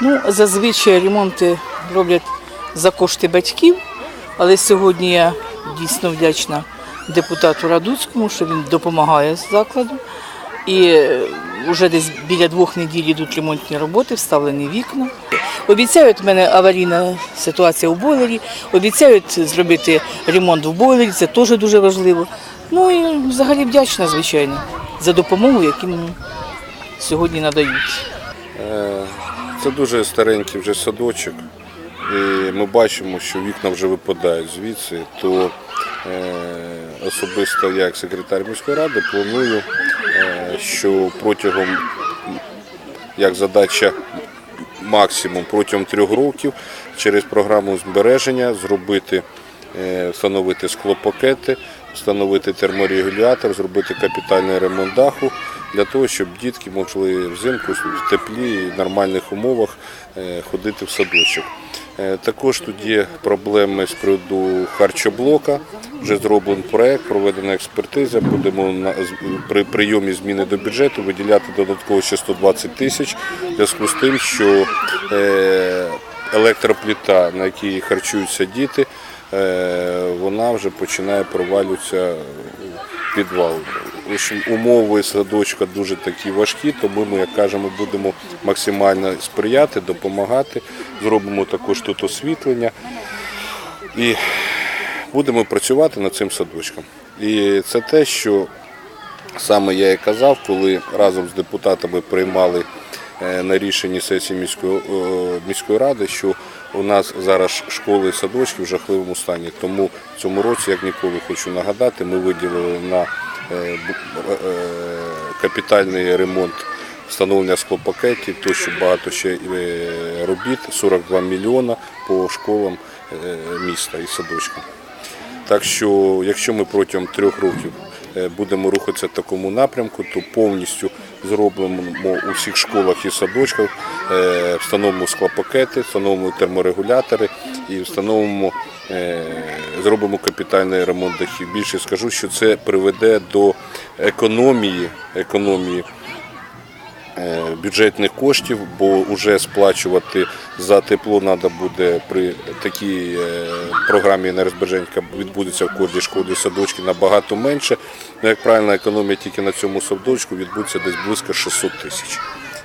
Ну, зазвичай ремонти роблять за кошти батьків, але сьогодні я дійсно вдячна депутату Радуцькому, що він допомагає закладу. І вже десь біля двох неділь йдуть ремонтні роботи, вставлені вікна. Обіцяють в мене аварійна ситуація у бойлері, обіцяють зробити ремонт в бойлері, це теж дуже важливо. Ну і взагалі вдячна, звичайно, за допомогу, яку сьогодні надають. Це дуже старенький вже садочок, і ми бачимо, що вікна вже випадають звідси, то е, особисто я, як секретар міської ради, планую, е, що протягом як задача максимум протягом трьох років через програму збереження зробити, е, встановити склопакети, встановити терморегулятор, зробити капітальний ремонт даху для того, щоб дітки могли взимку в теплі і нормальних умовах е, ходити в садочок. Е, Також тут є проблеми з приводу харчоблока. Вже зроблений проект, проведена експертиза. Будемо при прийомі зміни до бюджету виділяти додатково ще 120 тисяч в зв'язку з тим, що е, електропліта, на якій харчуються діти, вона вже починає провалюватися в підвал. Умови садочка дуже такі важкі, тому ми, як кажемо, будемо максимально сприяти, допомагати. Зробимо також тут освітлення і будемо працювати над цим садочком. І це те, що саме я і казав, коли разом з депутатами приймали е, на рішенні сесії міської, е, міської ради, що у нас зараз школи і садочки в жахливому стані. Тому в цьому році, як ніколи, хочу нагадати, ми виділили на капітальний ремонт встановлення склопакетів, тощо багато ще е, робіт, 42 мільйона по школам е, міста і садочкам. Так що, якщо ми протягом трьох років е, будемо рухатися в такому напрямку, то повністю зробимо у всіх школах і садочках, е, встановимо склопакети, встановимо терморегулятори і встановимо, е, зробимо капітальний ремонт дахів. Більше скажу, що це приведе до економії, економії е, бюджетних коштів, бо вже сплачувати за тепло треба буде при такій е, програмі енергозбереження, яка відбудеться в кожній школі садочки набагато менше. Ну, як правильно, економія тільки на цьому садочку відбудеться десь близько 600 тисяч.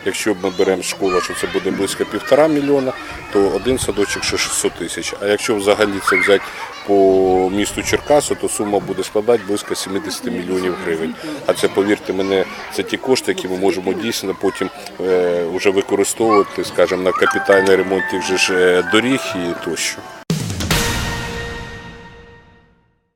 Якщо ми беремо школу, що це буде близько півтора мільйона, то один садочок ще 600 тисяч. А якщо взагалі це взяти по місту Черкасу, то сума буде складати близько 70 мільйонів гривень. А це, повірте мене, це ті кошти, які ми можемо дійсно потім е, вже використовувати, скажімо, на капітальний ремонт тих же е, доріг і тощо.